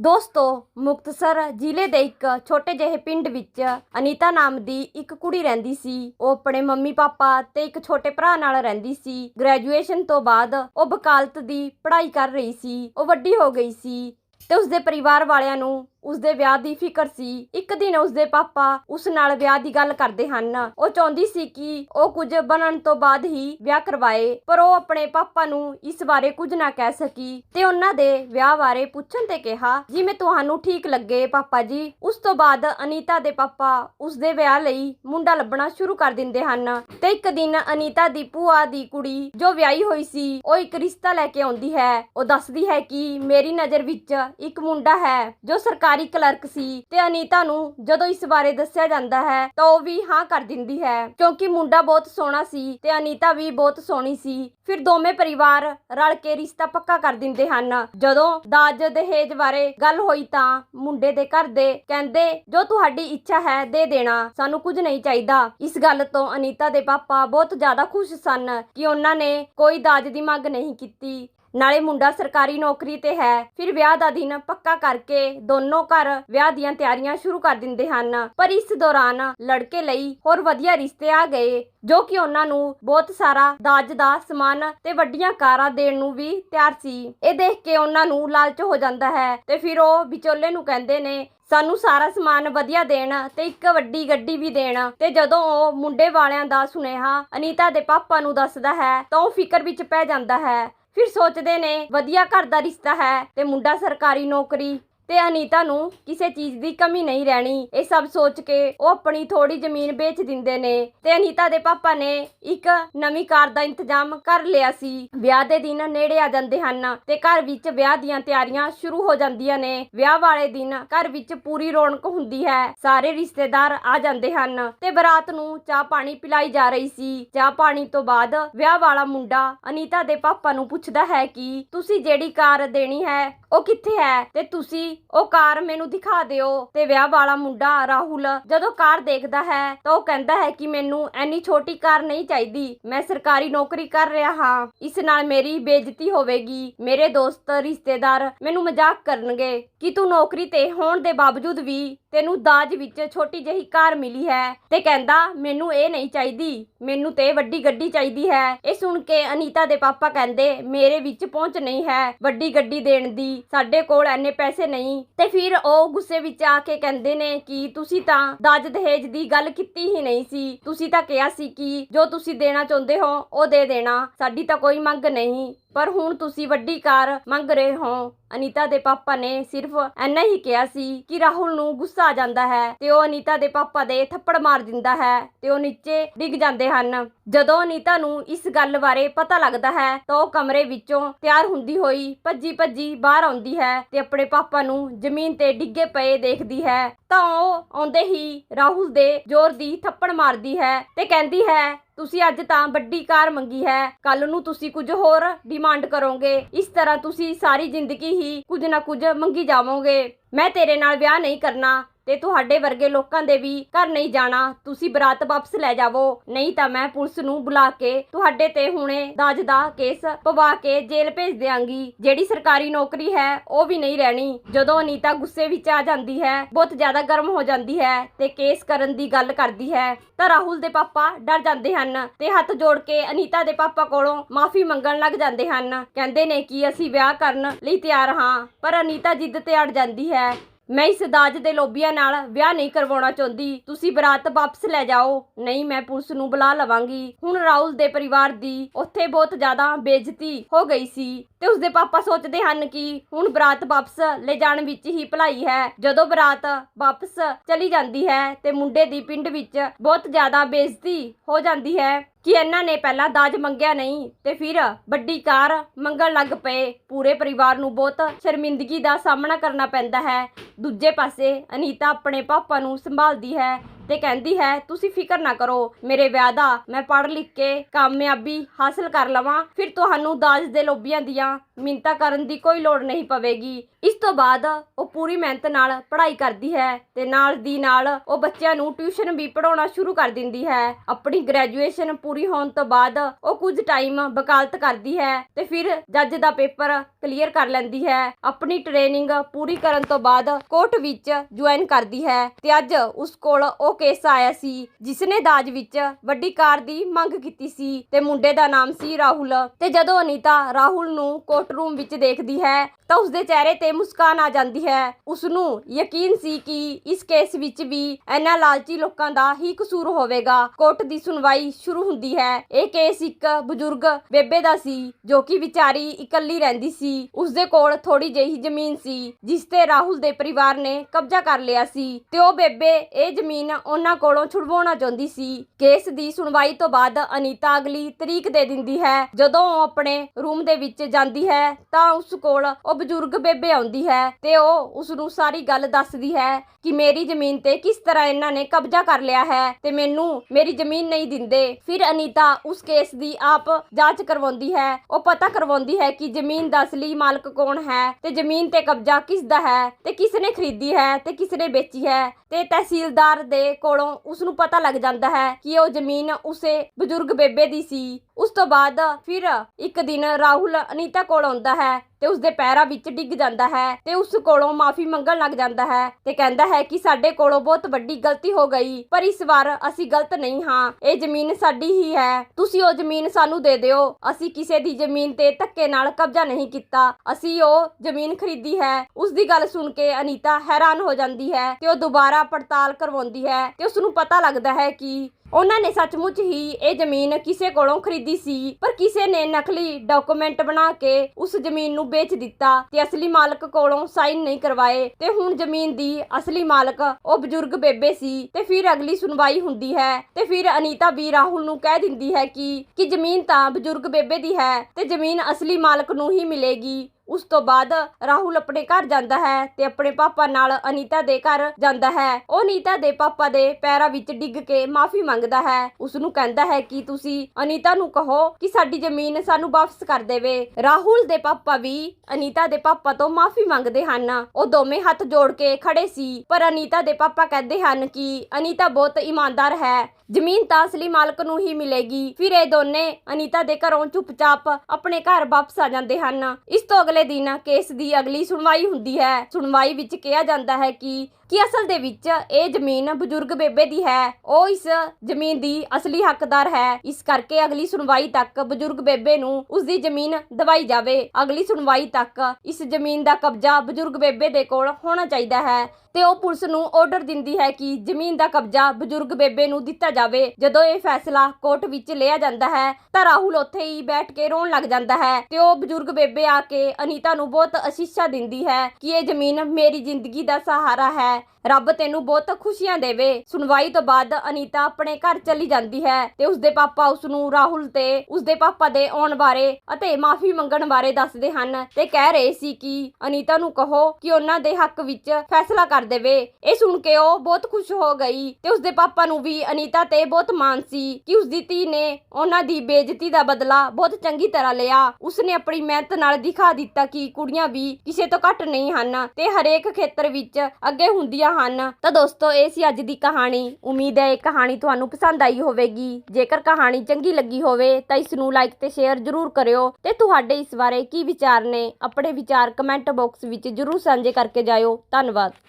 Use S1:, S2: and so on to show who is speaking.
S1: ਦੋਸਤੋ, ਮੁਕਤਸਰ ਜ਼ਿਲ੍ਹੇ ਦੇ ਇੱਕ ਛੋਟੇ ਜਿਹੇ ਪਿੰਡ ਵਿੱਚ ਅਨੀਤਾ ਨਾਮ ਦੀ ਇੱਕ ਕੁੜੀ ਰਹਿੰਦੀ ਸੀ। ਉਹ ਆਪਣੇ ਮੰਮੀ ਪਾਪਾ ਤੇ ਇੱਕ ਛੋਟੇ ਭਰਾ ਨਾਲ ਰਹਿੰਦੀ ਸੀ। ਗ੍ਰੈਜੂਏਸ਼ਨ ਤੋਂ ਬਾਅਦ ਉਹ ਵਕਾਲਤ ਦੀ ਪੜ੍ਹਾਈ ਕਰ ਰਹੀ ਸੀ। ਉਹ ਵੱਡੀ ਹੋ ਗਈ ਸੀ ਤੇ ਉਸਦੇ ਪਰਿਵਾਰ ਵਾਲਿਆਂ ਨੂੰ ਉਸਦੇ ਵਿਆਹ ਦੀ ਫਿਕਰ ਸੀ। ਇੱਕ ਦਿਨ ਉਸਦੇ ਪਾਪਾ ਉਸ ਨਾਲ ਵਿਆਹ ਦੀ ਗੱਲ ਕਰਦੇ ਹਨ। ਉਹ ਚਾਹੁੰਦੀ ਸੀ ਕਿ ਉਹ ਕੁਝ ਬਣਨ ਤੋਂ ਬਾਅਦ ਹੀ ਵਿਆਹ ਕਰਵਾਏ, ਪਰ ਉਹ ਆਪਣੇ ਪਾਪਾ ਨੂੰ ਇਸ ਬਾਰੇ ਕੁਝ ਨਾ ਕਹਿ ਸਕੀ ਤੇ ਉਹਨਾਂ ਦੇ ਵਿਆਹ ਬਾਰੇ ਪੁੱਛਣ ਤੇ ਕਿਹਾ, ਜਿਵੇਂ ਤੁਹਾਨੂੰ ਠੀਕ ਲੱਗੇ ਪਾਪਾ ਜੀ। ਉਸ ਤੋਂ ਬਾਅਦ ਅਨੀਤਾ ਦੇ ਪਾਪਾ ਉਸਦੇ ਵਿਆਹ ਲਈ ਮੁੰਡਾ ਲੱਭਣਾ ਸ਼ੁਰੂ ਕਰ ਦਿੰਦੇ ਹਨ ਤੇ ਇੱਕ ਦਿਨ ਅਨੀਤਾ ਦੀ ਭੂਆ ਦੀ ਕੁੜੀ ਜੋ ਵਿਆਹੀ ਹੋਈ ਸੀ, ਉਹ ਇੱਕ ਰਿਸ਼ਤਾ ਲੈ ਕੇ ਆਉਂਦੀ ਹੈ। ਉਹ ਦੱਸਦੀ ਹੈ ਕਿ ਮੇਰੀ ਨਜ਼ਰ ਵਿੱਚ ਇੱਕ ਮੁੰਡਾ ਹੈ ਜੋ ਸਰਕਾਰ ਕਲਰਕ ਸੀ ਤੇ ਅਨੀਤਾ ਨੂੰ ਜਦੋਂ ਇਸ ਬਾਰੇ ਦੱਸਿਆ ਜਾਂਦਾ ਹੈ ਤਾਂ ਉਹ ਵੀ ਹਾਂ ਕਰ ਦਿੰਦੀ ਹੈ। ਕਿਉਂਕਿ ਮੁੰਡਾ ਬਹੁਤ ਸੋਹਣਾ ਸੀ ਤੇ ਅਨੀਤਾ ਵੀ ਬਹੁਤ ਸੋਹਣੀ ਸੀ। ਫਿਰ ਦੋਵੇਂ ਪਰਿਵਾਰ ਰਲ ਕੇ ਰਿਸ਼ਤਾ ਪੱਕਾ ਕਰ ਦਿੰਦੇ ਹਨ। ਜਦੋਂ ਦਾਜ ਦਹੇਜ ਬਾਰੇ ਗੱਲ ਹੋਈ ਤਾਂ ਮੁੰਡੇ ਦੇ ਘਰ ਦੇ ਕਹਿੰਦੇ, ਜੋ ਤੁਹਾਡੀ ਇੱਛਾ ਹੈ, ਦੇ ਦੇਣਾ। ਸਾਨੂੰ ਕੁਝ ਨਹੀਂ ਚਾਹੀਦਾ। ਇਸ ਗੱਲ ਤੋਂ ਅਨੀਤਾ ਦੇ ਪਾਪਾ ਬਹੁਤ ਜ਼ਿਆਦਾ ਖੁਸ਼ ਸਨ ਕਿ ਉਹਨਾਂ ਨੇ ਕੋਈ ਦਾਜ ਦੀ ਮੰਗ ਨਹੀਂ ਕੀਤੀ। ਨਾਲੇ ਮੁੰਡਾ ਸਰਕਾਰੀ ਨੌਕਰੀ ਤੇ ਹੈ, ਫਿਰ ਵਿਆਹ ਦਾ ਦਿਨ ਪੱਕਾ ਕਰਕੇ ਦੋਨੋਂ ਘਰ ਵਿਆਹ ਦੀਆਂ ਤਿਆਰੀਆਂ ਸ਼ੁਰੂ ਕਰ ਦਿੰਦੇ ਹਨ। ਪਰ ਇਸ ਦੌਰਾਨ ਲੜਕੇ ਲਈ ਹੋਰ ਵਧੀਆ ਰਿਸ਼ਤੇ ਆ ਗਏ, ਜੋ ਕਿ ਉਹਨਾਂ ਨੂੰ ਬਹੁਤ ਸਾਰਾ ਦਾਜ ਦਾ ਸਮਾਨ ਤੇ ਵੱਡੀਆਂ ਕਾਰਾਂ ਦੇਣ ਨੂੰ ਵੀ ਤਿਆਰ ਸੀ। ਇਹ ਦੇਖ ਕੇ ਉਹਨਾਂ ਨੂੰ ਲਾਲਚ ਹੋ ਜਾਂਦਾ ਹੈ ਤੇ ਫਿਰ ਉਹ ਵਿਚੋਲੇ ਨੂੰ ਕਹਿੰਦੇ ਨੇ, ਸਾਨੂੰ ਸਾਰਾ ਸਮਾਨ ਵਧੀਆ ਦੇਣ ਤੇ ਇੱਕ ਵੱਡੀ ਗੱਡੀ ਵੀ ਦੇਣ। ਤੇ ਜਦੋਂ ਉਹ ਮੁੰਡੇ ਵਾਲਿਆਂ ਦਾ ਸੁਨੇਹਾ ਅਨੀਤਾ ਦੇ ਪਾਪਾ ਨੂੰ ਦੱਸਦਾ ਹੈ, ਤਾਂ ਉਹ ਫਿਕਰ ਵਿੱਚ ਪੈ ਜਾਂਦਾ ਹੈ। ਫਿਰ ਸੋਚਦੇ ਨੇ ਵਧੀਆ ਘਰ ਦਾ ਰਿਸ਼ਤਾ ਹੈ ਤੇ ਮੁੰਡਾ ਸਰਕਾਰੀ ਨੌਕਰੀ ਤੇ ਅਨੀਤਾ ਨੂੰ ਕਿਸੇ ਚੀਜ਼ ਦੀ ਕਮੀ ਨਹੀਂ ਰਹਿਣੀ। ਇਹ ਸਭ ਸੋਚ ਕੇ ਉਹ ਆਪਣੀ ਥੋੜੀ ਜ਼ਮੀਨ ਵੇਚ ਦਿੰਦੇ ਨੇ ਤੇ ਅਨੀਤਾ ਦੇ ਪਾਪਾ ਨੇ ਇੱਕ ਨਵੀਂ ਕਾਰ ਦਾ ਇੰਤਜ਼ਾਮ ਕਰ ਲਿਆ ਸੀ। ਵਿਆਹ ਦੇ ਦਿਨ ਨੇੜੇ ਆ ਜਾਂਦੇ ਹਨ ਤੇ ਘਰ ਵਿੱਚ ਵਿਆਹ ਦੀਆਂ ਤਿਆਰੀਆਂ ਸ਼ੁਰੂ ਹੋ ਜਾਂਦੀਆਂ ਨੇ। ਵਿਆਹ ਵਾਲੇ ਦਿਨ ਘਰ ਵਿੱਚ ਪੂਰੀ ਰੌਣਕ ਹੁੰਦੀ ਹੈ। ਸਾਰੇ ਰਿਸ਼ਤੇਦਾਰ ਆ ਜਾਂਦੇ ਹਨ ਤੇ ਬਰਾਤ ਨੂੰ ਚਾਹ ਪਾਣੀ ਪਿਲਾਈ ਜਾ ਰਹੀ ਸੀ। ਚਾਹ ਪਾਣੀ ਤੋਂ ਬਾਅਦ ਵਿਆਹ ਵਾਲਾ ਮੁੰਡਾ ਅਨੀਤਾ ਦੇ ਪਾਪਾ ਨੂੰ ਪੁੱਛਦਾ ਹੈ ਕਿ, ਤੁਸੀਂ ਜਿਹੜੀ ਕਾਰ ਦੇਣੀ ਹੈ, ਉਹ ਕਿੱਥੇ ਹੈ? ਤੇ ਤੁਸੀਂ ਉਹ ਕਾਰ ਮੈਨੂੰ ਦਿਖਾ ਦਿਓ। ਤੇ ਵਿਆਹ ਵਾਲਾ ਮੁੰਡਾ ਰਾਹੁਲ ਜਦੋਂ ਕਾਰ ਦੇਖਦਾ ਹੈ ਤਾਂ ਉਹ ਕਹਿੰਦਾ ਹੈ ਕਿ ਮੈਨੂੰ ਐਨੀ ਛੋਟੀ ਕਾਰ ਨਹੀਂ ਚਾਹੀਦੀ। ਮੈਂ ਸਰਕਾਰੀ ਨੌਕਰੀ ਕਰ ਰਿਹਾ ਹਾਂ। ਇਸ ਨਾਲ ਮੇਰੀ ਬੇਇੱਜ਼ਤੀ ਹੋਵੇਗੀ। ਮੇਰੇ ਦੋਸਤ, ਰਿਸ਼ਤੇਦਾਰ ਮੈਨੂੰ ਮਜ਼ਾਕ ਕਰਨਗੇ ਕਿ ਤੂੰ ਨੌਕਰੀ ਤੇ ਹੋਣ ਦੇ ਬਾਵਜੂਦ ਵੀ ਤੈਨੂੰ ਦਾਜ ਵਿੱਚ ਛੋਟੀ ਜਿਹੀ ਕਾਰ ਮਿਲੀ ਹੈ। ਤੇ ਕਹਿੰਦਾ, ਮੈਨੂੰ ਇਹ ਨਹੀਂ ਚਾਹੀਦੀ। ਮੈਨੂੰ ਤੇ ਵੱਡੀ ਗੱਡੀ ਚਾਹੀਦੀ ਹੈ। ਇਹ ਸੁਣ ਕੇ ਅਨੀਤਾ ਦੇ ਪਾਪਾ ਕਹਿੰਦੇ, ਮੇਰੇ ਵਿੱਚ ਪਹੁੰਚ ਨਹੀਂ ਹੈ ਵੱਡੀ ਗੱਡੀ ਦੇਣ ਦੀ। ਸਾਡੇ ਕੋਲ ਐਨੇ ਪੈਸੇ ਨਹੀਂ ਤੇ ਫਿਰ ਉਹ ਗੁੱਸੇ ਵਿੱਚ ਆ ਕੇ ਕਹਿੰਦੇ ਨੇ ਕਿ ਤੁਸੀਂ ਤਾਂ ਦਾਜ ਦਹੇਜ ਦੀ ਗੱਲ ਕੀਤੀ ਹੀ ਨਹੀਂ ਸੀ। ਤੁਸੀਂ ਤਾਂ ਕਿਹਾ ਸੀ ਕਿ ਜੋ ਤੁਸੀਂ ਦੇਣਾ ਚਾਹੁੰਦੇ ਹੋ, ਉਹ ਦੇ ਦੇਣਾ। ਸਾਡੀ ਤਾਂ ਕੋਈ ਮੰਗ ਨਹੀਂ। ਪਰ ਹੁਣ ਤੁਸੀਂ ਵੱਡੀ ਕਾਰ ਮੰਗ ਰਹੇ ਹੋ। ਅਨੀਤਾ ਦੇ ਪਾਪਾ ਨੇ ਸਿਰਫ ਐਨਾ ਹੀ ਕਿਹਾ ਸੀ ਕਿ ਰਾਹੁਲ ਨੂੰ ਗੁੱਸਾ ਆ ਜਾਂਦਾ ਹੈ ਤੇ ਉਹ ਅਨੀਤਾ ਦੇ ਪਾਪਾ ਦੇ ਥੱਪੜ ਮਾਰ ਦਿੰਦਾ ਹੈ ਤੇ ਉਹ ਨੀਚੇ ਡਿੱਗ ਜਾਂਦੇ ਹਨ। ਜਦੋਂ ਅਨੀਤਾ ਨੂੰ ਇਸ ਗੱਲ ਬਾਰੇ ਪਤਾ ਲੱਗਦਾ ਹੈ ਤਾਂ ਉਹ ਕਮਰੇ ਵਿੱਚੋਂ ਤਿਆਰ ਹੁੰਦੀ ਹੋਈ ਭੱਜੀ ਭੱਜੀ ਬਾਹਰ ਆਉਂਦੀ ਹੈ ਤੇ ਆਪਣੇ ਪਾਪਾ ਨੂੰ ਜ਼ਮੀਨ ਤੇ ਡਿੱਗੇ ਪਏ ਦੇਖਦੀ ਹੈ। ਤਾਂ ਉਹ ਆਉਂਦੇ ਹੀ ਰਾਹੁਲ ਦੇ ਜ਼ੋਰ ਦੀ ਥੱਪੜ ਮਾਰਦੀ ਹੈ ਤੇ ਕਹਿੰਦੀ ਹੈ ਤੁਸੀਂ ਅੱਜ ਤਾਂ ਵੱਡੀ ਕਾਰ ਮੰਗੀ ਹੈ। ਕੱਲ ਨੂੰ ਤੁਸੀਂ ਕੁਝ ਹੋਰ ਡਿਮਾਂਡ ਕਰੋਗੇ। ਇਸ ਤਰ੍ਹਾਂ ਤੁਸੀਂ ਸਾਰੀ ਜ਼ਿੰਦਗੀ ਹੀ ਕੁਝ ਨਾ ਕੁਝ ਮੰਗੀ ਜਾਵੋਗੇ। ਮੈਂ ਤੇਰੇ ਨਾਲ ਵਿਆਹ ਨਹੀਂ ਕਰਨਾ। ਤੇ ਤੁਹਾਡੇ ਵਰਗੇ ਲੋਕਾਂ ਦੇ ਵੀ ਘਰ ਨਹੀਂ ਜਾਣਾ, ਤੁਸੀਂ ਬਰਾਤ ਵਾਪਸ ਲੈ ਜਾਵੋ। ਨਹੀਂ ਤਾਂ ਮੈਂ ਪੁਲਿਸ ਨੂੰ ਬੁਲਾ ਕੇ ਤੁਹਾਡੇ ਤੇ ਹੁਣੇ ਦਾਜ ਦਾ ਕੇਸ ਪਵਾ ਕੇ ਜੇਲ੍ਹ ਭੇਜ ਦਿਆਂਗੀ। ਜਿਹੜੀ ਸਰਕਾਰੀ ਨੌਕਰੀ ਹੈ, ਉਹ ਵੀ ਨਹੀਂ ਰਹਿਣੀ। ਜਦੋਂ ਅਨੀਤਾ ਗੁੱਸੇ ਵਿੱਚ ਆ ਜਾਂਦੀ ਹੈ, ਬਹੁਤ ਜ਼ਿਆਦਾ ਗਰਮ ਹੋ ਜਾਂਦੀ ਹੈ ਤੇ ਕੇਸ ਕਰਨ ਦੀ ਗੱਲ ਕਰਦੀ ਹੈ, ਤਾਂ ਰਾਹੁਲ ਦੇ ਪਾਪਾ ਡਰ ਜਾਂਦੇ ਹਨ ਤੇ ਹੱਥ ਜੋੜ ਕੇ ਅਨੀਤਾ ਦੇ ਪਾਪਾ ਕੋਲੋਂ ਮਾਫੀ ਮੰਗਣ ਲੱਗ ਜਾਂਦੇ ਹਨ। ਕਹਿੰਦੇ ਨੇ ਕਿ ਅਸੀਂ ਵਿਆਹ ਕਰਨ ਲਈ ਤਿਆਰ ਹਾਂ, ਪਰ ਅਨੀਤਾ ਜਿੱਦ ਤੇ ਅੜ ਜਾਂਦੀ ਹੈ। ਮੈਂ ਇਸ ਦਾਜ ਦੇ ਲੋਭੀਆਂ ਨਾਲ ਵਿਆਹ ਨਹੀਂ ਕਰਵਾਉਣਾ ਚਾਹੁੰਦੀ। ਤੁਸੀਂ ਬਰਾਤ ਵਾਪਸ ਲੈ ਜਾਓ। ਨਹੀਂ, ਮੈਂ ਪੁਲਿਸ ਨੂੰ ਬੁਲਾ ਲਵਾਂਗੀ। ਹੁਣ ਰਾਹੁਲ ਦੇ ਪਰਿਵਾਰ ਦੀ ਉੱਥੇ ਬਹੁਤ ਜ਼ਿਆਦਾ ਬੇਇੱਜ਼ਤੀ ਹੋ ਗਈ ਸੀ ਤੇ ਉਸਦੇ ਪਾਪਾ ਸੋਚਦੇ ਹਨ ਕਿ ਹੁਣ ਬਰਾਤ ਵਾਪਸ ਲੈ ਜਾਣ ਵਿੱਚ ਹੀ ਭਲਾਈ ਹੈ। ਜਦੋਂ ਬਰਾਤ ਵਾਪਸ ਚਲੀ ਜਾਂਦੀ ਹੈ ਤੇ ਮੁੰਡੇ ਦੀ ਪਿੰਡ ਵਿੱਚ ਬਹੁਤ ਜ਼ਿਆਦਾ ਬੇਇੱਜ਼ਤੀ ਹੋ ਜਾਂਦੀ ਹੈ। ਕਿ ਇਹਨਾਂ ਨੇ ਪਹਿਲਾਂ ਦਾਜ ਮੰਗਿਆ ਨਹੀਂ ਤੇ ਫਿਰ ਵੱਡੀ ਕਾਰ ਮੰਗਣ ਲੱਗ ਪਏ। ਪੂਰੇ ਪਰਿਵਾਰ ਨੂੰ ਬਹੁਤ ਸ਼ਰਮਿੰਦਗੀ ਦਾ ਸਾਹਮਣਾ ਕਰਨਾ ਪੈਂਦਾ ਹੈ। ਦੂਜੇ ਪਾਸੇ ਅਨੀਤਾ ਆਪਣੇ ਪਾਪਾ ਨੂੰ ਸੰਭਾਲਦੀ ਹੈ। ਤੇ ਕਹਿੰਦੀ ਹੈ, ਤੁਸੀਂ ਫਿਕਰ ਨਾ ਕਰੋ, ਮੇਰੇ ਵਿਆਹ ਦਾ ਮੈਂ ਪੜ੍ਹ ਲਿਖ ਕੇ ਕਾਮਯਾਬੀ ਹਾਸਲ ਕਰ ਲਵਾਂ। ਫਿਰ ਤੁਹਾਨੂੰ ਦਾਜ ਦੇ ਲੋਭੀਆਂ ਦੀਆਂ ਮਿੰਤਾ ਕਰਨ ਦੀ ਕੋਈ ਲੋੜ ਨਹੀਂ ਪਵੇਗੀ। ਇਸ ਤੋਂ ਬਾਅਦ ਉਹ ਪੂਰੀ ਮਿਹਨਤ ਨਾਲ ਪੜ੍ਹਾਈ ਕਰਦੀ ਹੈ ਤੇ ਨਾਲ ਦੀ ਨਾਲ ਉਹ ਬੱਚਿਆਂ ਨੂੰ ਟਿਊਸ਼ਨ ਵੀ ਪੜਾਉਣਾ ਸ਼ੁਰੂ ਕਰ ਦਿੰਦੀ ਹੈ। ਆਪਣੀ ਗ੍ਰੈਜੂਏਸ਼ਨ ਪੂਰੀ ਹੋਣ ਤੋਂ ਬਾਅਦ ਉਹ ਕੁਝ ਟਾਈਮ ਵਕਾਲਤ ਕਰਦੀ ਹੈ ਤੇ ਫਿਰ ਜੱਜ ਦਾ ਪੇਪਰ ਕਲੀਅਰ ਕਰ ਲੈਂਦੀ ਹੈ। ਆਪਣੀ ਟ੍ਰੇਨਿੰਗ ਪੂਰੀ ਕਰਨ ਤੋਂ ਬਾਅਦ ਕੋਰਟ ਵਿੱਚ ਜੁਆਇਨ ਕਰਦੀ ਹੈ ਤੇ ਅੱਜ ਉਸ ਕੋਲ ਉਹ ਕੇਸ ਆਇਆ ਸੀ ਜਿਸ ਨੇ ਦਾਜ ਵਿੱਚ ਵੱਡੀ ਕਾਰ ਦੀ ਮੰਗ ਕੀਤੀ ਸੀ ਤੇ ਮੁੰਡੇ ਦਾ ਨਾਮ ਸੀ ਰਾਹੁਲ। ਤੇ ਜਦੋਂ ਅਨੀਤਾ ਰਾਹੁਲ ਨੂੰ ਕੋਰਟ ਰੂਮ ਵਿੱਚ ਦੇਖਦੀ ਹੈ, ਤਾਂ ਉਸਦੇ ਚਿਹਰੇ ਤੇ ਮੁਸਕਾਨ ਆ ਜਾਂਦੀ ਹੈ। ਉਸ ਨੂੰ ਯਕੀਨ ਸੀ ਕਿ ਇਸ ਕੇਸ ਵਿੱਚ ਵੀ ਇਹਨਾਂ ਲਾਲਚੀ ਲੋਕਾਂ ਦਾ ਹੀ ਕਸੂਰ ਹੋਵੇਗਾ। ਕੋਰਟ ਦੀ ਸੁਣਵਾਈ ਸ਼ੁਰੂ ਹੁੰਦੀ ਹੈ। ਇਹ ਕੇਸ ਇੱਕ ਬਜ਼ੁਰਗ ਬੇਬੇ ਦਾ ਸੀ, ਜੋ ਕਿ ਵਿਚਾਰੀ ਇਕੱਲੀ ਰਹਿੰਦੀ ਸੀ। ਉਸਦੇ ਕੋਲ ਥੋੜੀ ਜਿਹੀ ਜ਼ਮੀਨ ਸੀ, ਜਿਸ ਤੇ ਰਾਹੁਲ ਦੇ ਪਰਿਵਾਰ ਨੇ ਕਬਜ਼ਾ ਕਰ ਲਿਆ ਸੀ ਤੇ ਉਹ ਬੇਬੇ ਇਹ ਜ਼ਮੀਨ ਉਹਨਾਂ ਕੋਲੋਂ ਛੁਡਵਾਉਣਾ ਚਾਹੁੰਦੀ ਸੀ। ਕੇਸ ਦੀ ਸੁਣਵਾਈ ਤੋਂ ਬਾਅਦ ਅਨੀਤਾ ਅਗਲੀ ਤਰੀਕ ਦੇ ਦਿੰਦੀ ਹੈ। ਜਦੋਂ ਉਹ ਆਪਣੇ ਰੂਮ ਦੇ ਵਿੱਚ ਜਾਂਦੀ ਹੈ, ਤਾਂ ਉਸ ਕੋਲ ਉਹ ਬਜ਼ੁਰਗ ਬੇਬੇ ਆਉਂਦੀ ਹੈ ਤੇ ਉਹ ਉਸ ਨੂੰ ਸਾਰੀ ਗੱਲ ਦੱਸਦੀ ਹੈ ਕਿ ਮੇਰੀ ਜ਼ਮੀਨ ਤੇ ਕਿਸ ਤਰ੍ਹਾਂ ਇਹਨਾਂ ਨੇ ਕਬਜ਼ਾ ਕਰ ਲਿਆ ਹੈ ਤੇ ਮੈਨੂੰ ਮੇਰੀ ਜ਼ਮੀਨ ਨਹੀਂ ਦਿੰਦੇ। ਫਿਰ ਅਨੀਤਾ ਉਸ ਕੇਸ ਦੀ ਆਪ ਜਾਂਚ ਕਰਵਾਉਂਦੀ ਹੈ। ਉਹ ਪਤਾ ਕਰਵਾਉਂਦੀ ਹੈ ਕਿ ਜ਼ਮੀਨ ਦਾ ਅਸਲੀ ਮਾਲਕ ਕੌਣ ਹੈ? ਤੇ ਜ਼ਮੀਨ ਤੇ ਕਬਜ਼ਾ ਕਿਸ ਦਾ ਹੈ? ਤੇ ਕਿਸ ਨੇ ਖਰੀਦੀ ਹੈ? ਤੇ ਕਿਸ ਨੇ ਵੇਚੀ ਹੈ? ਤੇ ਤਹਿਸੀਲਦਾਰ ਦੇ ਕੋਲੋਂ ਉਸ ਨੂੰ ਪਤਾ ਲੱਗ ਜਾਂਦਾ ਹੈ ਕਿ ਉਹ ਜ਼ਮੀਨ ਉਸੇ ਬਜ਼ੁਰਗ ਬੇਬੇ ਦੀ ਸੀ। ਉਸ ਤੋਂ ਬਾਅਦ ਫਿਰ ਇੱਕ ਦਿਨ ਰਾਹੁਲ ਅਨੀਤਾ ਕੋਲ ਆਉਂਦਾ ਹੈ ਤੇ ਉਸਦੇ ਪੈਰਾਂ ਵਿੱਚ ਡਿੱਗ ਜਾਂਦਾ ਹੈ ਤੇ ਉਸ ਕੋਲੋਂ ਮਾਫੀ ਮੰਗਣ ਲੱਗ ਜਾਂਦਾ ਹੈ ਤੇ ਕਹਿੰਦਾ ਹੈ ਕਿ ਸਾਡੇ ਕੋਲੋਂ ਬਹੁਤ ਵੱਡੀ ਗਲਤੀ ਹੋ ਗਈ, ਪਰ ਇਸ ਵਾਰ ਅਸੀਂ ਗਲਤ ਨਹੀਂ ਹਾਂ। ਇਹ ਜ਼ਮੀਨ ਸਾਡੀ ਹੀ ਹੈ। ਤੁਸੀਂ ਉਹ ਜ਼ਮੀਨ ਸਾਨੂੰ ਦੇ ਦਿਓ। ਅਸੀਂ ਕਿਸੇ ਦੀ ਜ਼ਮੀਨ ਤੇ ਧੱਕੇ ਨਾਲ ਕਬਜ਼ਾ ਨਹੀਂ ਕੀਤਾ। ਅਸੀਂ ਉਹ ਜ਼ਮੀਨ ਖਰੀਦੀ ਹੈ। ਉਸ ਦੀ ਗੱਲ ਸੁਣ ਕੇ ਅਨੀਤਾ ਹੈਰਾਨ ਹੋ ਜਾਂਦੀ ਹੈ ਤੇ ਉਹ ਦੁਬਾਰਾ ਪੜਤਾਲ ਕਰਵਾਉਂਦੀ ਹੈ ਤੇ ਉਸ ਨੂੰ ਪਤਾ ਲੱਗਦਾ ਹੈ ਕਿ ਉਹਨਾਂ ਨੇ ਸੱਚਮੁੱਚ ਹੀ ਇਹ ਜ਼ਮੀਨ ਕਿਸੇ ਕੋਲੋਂ ਖਰੀਦੀ ਸੀ, ਪਰ ਕਿਸੇ ਨੇ ਨਕਲੀ ਡਾਕੂਮੈਂਟ ਬਣਾ ਕੇ ਉਸ ਜ਼ਮੀਨ ਨੂੰ ਵੇਚ ਦਿੱਤਾ ਤੇ ਅਸਲੀ ਮਾਲਕ ਕੋਲੋਂ ਸਾਈਨ ਨਹੀਂ ਕਰਵਾਏ। ਤੇ ਹੁਣ ਜ਼ਮੀਨ ਦੀ ਅਸਲੀ ਮਾਲਕ ਉਹ ਬਜ਼ੁਰਗ ਬੇਬੇ ਸੀ ਤੇ ਫਿਰ ਅਗਲੀ ਸੁਣਵਾਈ ਹੁੰਦੀ ਹੈ ਤੇ ਫਿਰ ਅਨੀਤਾ ਵੀ ਰਾਹੁਲ ਨੂੰ ਕਹਿ ਦਿੰਦੀ ਹੈ ਕਿ ਕਿ ਜ਼ਮੀਨ ਤਾਂ ਬਜ਼ੁਰਗ ਬੇਬੇ ਦੀ ਹੈ ਤੇ ਜ਼ਮੀਨ ਅਸਲੀ ਮਾਲਕ ਨੂੰ ਹੀ ਮਿਲੇਗੀ। ਉਸ ਤੋਂ ਬਾਅਦ ਰਾਹੁਲ ਆਪਣੇ ਘਰ ਜਾਂਦਾ ਹੈ ਤੇ ਆਪਣੇ ਪਾਪਾ ਨਾਲ ਅਨੀਤਾ ਦੇ ਘਰ ਜਾਂਦਾ ਹੈ। ਉਹ ਅਨੀਤਾ ਦੇ ਪਾਪਾ ਦੇ ਪੈਰਾਂ ਵਿੱਚ ਡਿੱਗ ਕੇ ਮਾਫੀ ਮੰਗਦਾ ਹੈ। ਉਸ ਨੂੰ ਕਹਿੰਦਾ ਹੈ ਕਿ ਤੁਸੀਂ ਅਨੀਤਾ ਨੂੰ ਕਹੋ ਕਿ ਸਾਡੀ ਜ਼ਮੀਨ ਸਾਨੂੰ ਵਾਪਸ ਕਰ ਦੇਵੇ। ਰਾਹੁਲ ਦੇ ਪਾਪਾ ਵੀ ਅਨੀਤਾ ਦੇ ਪਾਪਾ ਤੋਂ ਮਾਫੀ ਮੰਗਦੇ ਹਨ। ਉਹ ਦੋਵੇਂ ਹੱਥ ਜੋੜ ਕੇ ਖੜੇ ਸੀ, ਪਰ ਅਨੀਤਾ ਦੇ ਪਾਪਾ ਕਹਿੰਦੇ ਹਨ ਕਿ ਅਨੀਤਾ ਬਹੁਤ ਇਮਾਨਦਾਰ ਹੈ। ਜ਼ਮੀਨ ਤਾਂ ਅਸਲੀ ਮਾਲਕ ਨੂੰ ਹੀ ਮਿਲੇਗੀ। ਫਿਰ ਇਹ ਦੋਨੇ ਅਨੀਤਾ ਦੇ ਘਰੋਂ ਚੁੱਪਚਾਪ ਆਪਣੇ ਘਰ ਵਾਪਸ ਆ ਜਾਂਦੇ ਹਨ। ਇਸ ਤੋਂ ਅਗਲੇ ਦਿਨ ਕੇਸ ਦੀ ਅਗਲੀ ਸੁਣਵਾਈ ਹੁੰਦੀ ਹੈ। ਸੁਣਵਾਈ ਵਿੱਚ ਕਿਹਾ ਜਾਂਦਾ ਹੈ ਕਿ ਕਿ ਅਸਲ ਦੇ ਵਿੱਚ ਇਹ ਜ਼ਮੀਨ ਬਜ਼ੁਰਗ ਬੇਬੇ ਦੀ ਹੈ। ਉਹ ਇਸ ਜ਼ਮੀਨ ਦੀ ਅਸਲੀ ਹੱਕਦਾਰ ਹੈ। ਇਸ ਕਰਕੇ ਅਗਲੀ ਸੁਣਵਾਈ ਤੱਕ ਬਜ਼ੁਰਗ ਬੇਬੇ ਨੂੰ ਉਸ ਦੀ ਜ਼ਮੀਨ ਦਵਾਈ ਜਾਵੇ। ਅਗਲੀ ਸੁਣਵਾਈ ਤੱਕ ਇਸ ਜ਼ਮੀਨ ਦਾ ਕਬਜ਼ਾ ਬਜ਼ੁਰਗ ਬੇਬੇ ਦੇ ਕੋਲ ਹੋਣਾ ਚਾਹੀਦਾ ਹੈ ਤੇ ਉਹ ਪੁਲਿਸ ਨੂੰ ਆਰਡਰ ਦਿੰਦੀ ਹੈ ਕਿ ਜ਼ਮੀਨ ਦਾ ਕਬਜ਼ਾ ਬਜ਼ੁਰਗ ਬੇਬੇ ਨੂੰ ਦਿੱਤਾ ਜਾਵੇ। ਜਦੋਂ ਇਹ ਫੈਸਲਾ ਕੋਰਟ ਵਿੱਚ ਲਿਆ ਜਾਂਦਾ ਹੈ, ਤਾਂ ਰਾਹੁਲ ਉੱਥੇ ਹੀ ਬੈਠ ਕੇ ਰੋਣ ਲੱਗ ਜਾਂਦਾ ਹੈ ਤੇ ਉਹ ਬਜ਼ੁਰਗ ਬੇਬੇ ਆ ਕੇ ਅਨੀਤਾ ਨੂੰ ਬਹੁਤ ਅਸ਼ੀਸ਼ਾ ਦਿੰਦੀ ਹੈ ਕਿ ਇਹ ਜ਼ਮੀਨ ਮੇਰੀ ਜ਼ਿੰਦਗੀ ਦਾ ਸਹਾਰਾ ਹੈ। ਰੱਬ ਤੈਨੂੰ ਬਹੁਤ ਖੁਸ਼ੀਆਂ ਦੇਵੇ। ਸੁਣਵਾਈ ਤੋਂ ਬਾਅਦ ਅਨੀਤਾ ਆਪਣੇ ਘਰ ਚਲੀ ਜਾਂਦੀ ਹੈ ਤੇ ਉਸਦੇ ਪਾਪਾ ਉਸ ਨੂੰ ਰਾਹੁਲ ਤੇ ਉਸਦੇ ਪਾਪਾ ਦੇ ਆਉਣ ਬਾਰੇ ਅਤੇ ਮਾਫੀ ਮੰਗਣ ਬਾਰੇ ਦੱਸਦੇ ਹਨ ਤੇ ਕਹਿ ਰਹੇ ਸੀ ਕਿ ਅਨੀਤਾ ਨੂੰ ਕਹੋ ਕਿ ਉਹਨਾਂ ਦੇ ਹੱਕ ਵਿੱਚ ਫੈਸਲਾ ਕਰ ਦੇਵੇ। ਇਹ ਸੁਣ ਕੇ ਉਹ ਬਹੁਤ ਖੁਸ਼ ਹੋ ਗਈ ਤੇ ਉਸਦੇ ਪਾਪਾ ਨੂੰ ਵੀ ਅਨੀਤਾ ਤੇ ਬਹੁਤ ਮਾਣ ਸੀ ਕਿ ਉਸਦੀ ਧੀ ਨੇ ਉਹਨਾਂ ਦੀ ਬੇਇੱਜ਼ਤੀ ਦਾ ਬਦਲਾ ਬਹੁਤ ਚੰਗੀ ਤਰ੍ਹਾਂ ਲਿਆ। ਉਸਨੇ ਆਪਣੀ ਮਿਹਨਤ ਨਾਲ ਦਿਖਾ ਦਿੱਤਾ ਕਿ ਕੁੜੀਆਂ ਵੀ ਕਿਸੇ ਤੋਂ ਘੱਟ ਨਹੀਂ ਹਨ ਤੇ ਹਰੇਕ ਖੇਤਰ ਵਿੱਚ ਅੱਗੇ ਹੁੰਦੀਆਂ ਹਨ। ਤਾਂ ਦੋਸਤੋ, ਇਹ ਸੀ ਅੱਜ ਦੀ ਕਹਾਣੀ। ਉਮੀਦ ਹੈ ਇਹ ਕਹਾਣੀ ਤੁਹਾਨੂੰ ਪਸੰਦ ਆਈ ਹੋਵੇਗੀ। ਜੇਕਰ ਕਹਾਣੀ ਚੰਗੀ ਲੱਗੀ ਹੋਵੇ, ਤਾਂ ਇਸ ਨੂੰ ਲਾਈਕ ਤੇ ਸ਼ੇਅਰ ਜ਼ਰੂਰ ਕਰਿਓ। ਤੇ ਤੁਹਾਡੇ ਇਸ ਬਾਰੇ ਕੀ ਵਿਚਾਰ ਨੇ, ਆਪਣੇ ਵਿਚਾਰ ਕਮੈਂਟ ਬਾਕਸ ਵਿੱਚ ਜ਼ਰੂਰ ਸਾਂਝੇ ਕਰਕੇ ਜਾਇਓ। ਧੰਨਵਾਦ।